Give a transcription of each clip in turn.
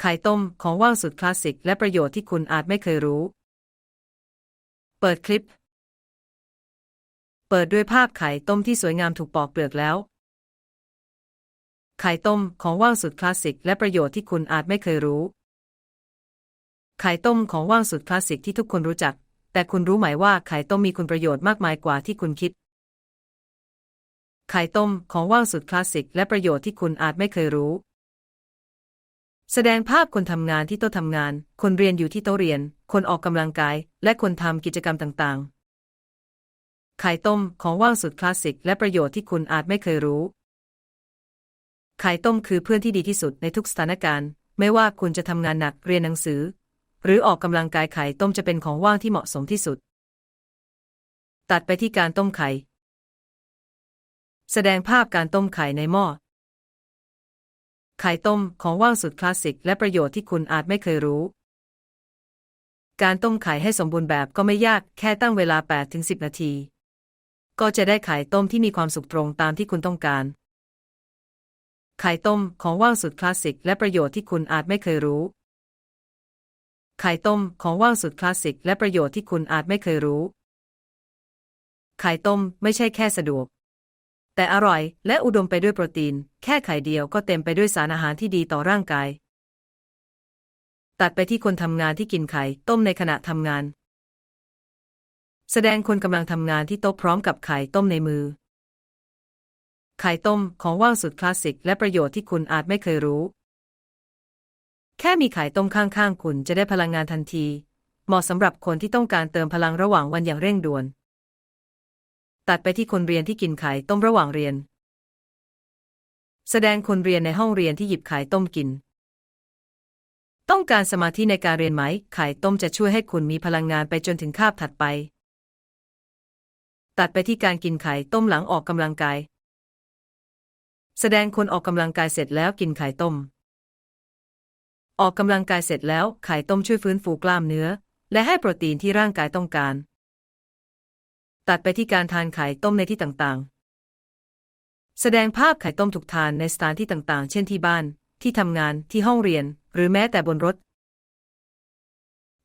ไข่ต้มของว่างสุดคลาสสิกและประโยชน์ที่คุณอาจไม่เคยรู้ เปิดคลิป เปิดด้วยภาพไข่ต้มที่สวยงามถูกปอกเปลือกแล้ว ไข่ต้มของว่างสุดคลาสสิกและประโยชน์ที่คุณอาจไม่เคยรู้ ไข่ต้มของว่างสุดคลาสสิกที่ทุกคนรู้จัก แต่คุณรู้ไหมว่าไข่ต้มมีคุณประโยชน์มากมายกว่าที่คุณคิด ไข่ต้มของว่างสุดคลาสสิกและประโยชน์ที่คุณอาจไม่เคยรู้ แสดงภาพคนทำงานที่โต๊ะทำงาน คนเรียนอยู่ที่โต๊ะเรียน คนออกกำลังกาย และคนทำกิจกรรมต่างๆ ไข่ต้มของว่างสุดคลาสสิก และประโยชน์ที่คุณอาจไม่เคยรู้ ไข่ต้มคือเพื่อนที่ดีที่สุดในทุกสถานการณ์ ไม่ว่าคุณจะทำงานหนักเรียนหนังสือ หรือออกกำลังกายไข่ต้มจะเป็นของว่างที่เหมาะสมที่สุด ตัดไปที่การต้มไข่ แสดงภาพการต้มไข่ในหม้อ ไข่ต้มของว่างสุดคลาสสิกและประโยชน์ที่คุณอาจไม่เคยรู้ การต้มไข่ให้สมบูรณ์แบบก็ไม่ยากแค่ตั้งเวลา 8-10 นาที ก็จะได้ไข่ต้มที่มีความสุกตรงตามที่คุณต้องการ ไข่ต้มของว่างสุดคลาสสิกและประโยชน์ที่คุณอาจไม่เคยรู้ ไข่ต้มของว่างสุดคลาสสิกและประโยชน์ที่คุณอาจไม่เคยรู้ ไข่ต้มไม่ใช่แค่สะดวก แต่อร่อยและอุดมไปด้วยโปรตีน แค่ไข่เดียวก็เต็มไปด้วยสารอาหารที่ดีต่อร่างกาย ตัดไปที่คนทำงานที่กินไข่ต้มในขณะทำงาน แสดงคนกำลังทำงานที่โต๊ะพร้อมกับไข่ต้มในมือ ไข่ต้มของว่างสุดคลาสสิกและประโยชน์ที่คุณอาจไม่เคยรู้ แค่มีไข่ต้มข้างๆคุณจะได้พลังงานทันที เหมาะสำหรับคนที่ต้องการเติมพลังระหว่างวันอย่างเร่งด่วน ตัดไปที่คนเรียนที่กินไข่ต้มระหว่างเรียน แสดงคนเรียนในห้องเรียนที่หยิบไข่ต้มกิน ต้องการสมาธิในการเรียนไหม ไข่ต้มจะช่วยให้คุณมีพลังงานไปจนถึงคาบถัดไป ตัดไปที่การกินไข่ต้มหลังออกกำลังกาย แสดงคนออกกำลังกายเสร็จแล้วกินไข่ต้ม ออกกำลังกายเสร็จแล้วไข่ต้มช่วยฟื้นฟูกล้ามเนื้อ และให้โปรตีนที่ร่างกายต้องการ ตัดไปที่การทานไข่ต้มในที่ต่างๆ แสดงภาพไข่ต้มถูกทานในสถานที่ต่างๆ เช่นที่บ้าน ที่ทำงาน ที่ห้องเรียน หรือแม้แต่บนรถ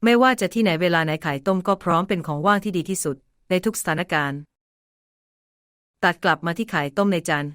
ไม่ว่าจะที่ไหนเวลาไหนไข่ต้มก็พร้อมเป็นของว่างที่ดีที่สุด ในทุกสถานการณ์ ตัดกลับมาที่ไข่ต้มในจาน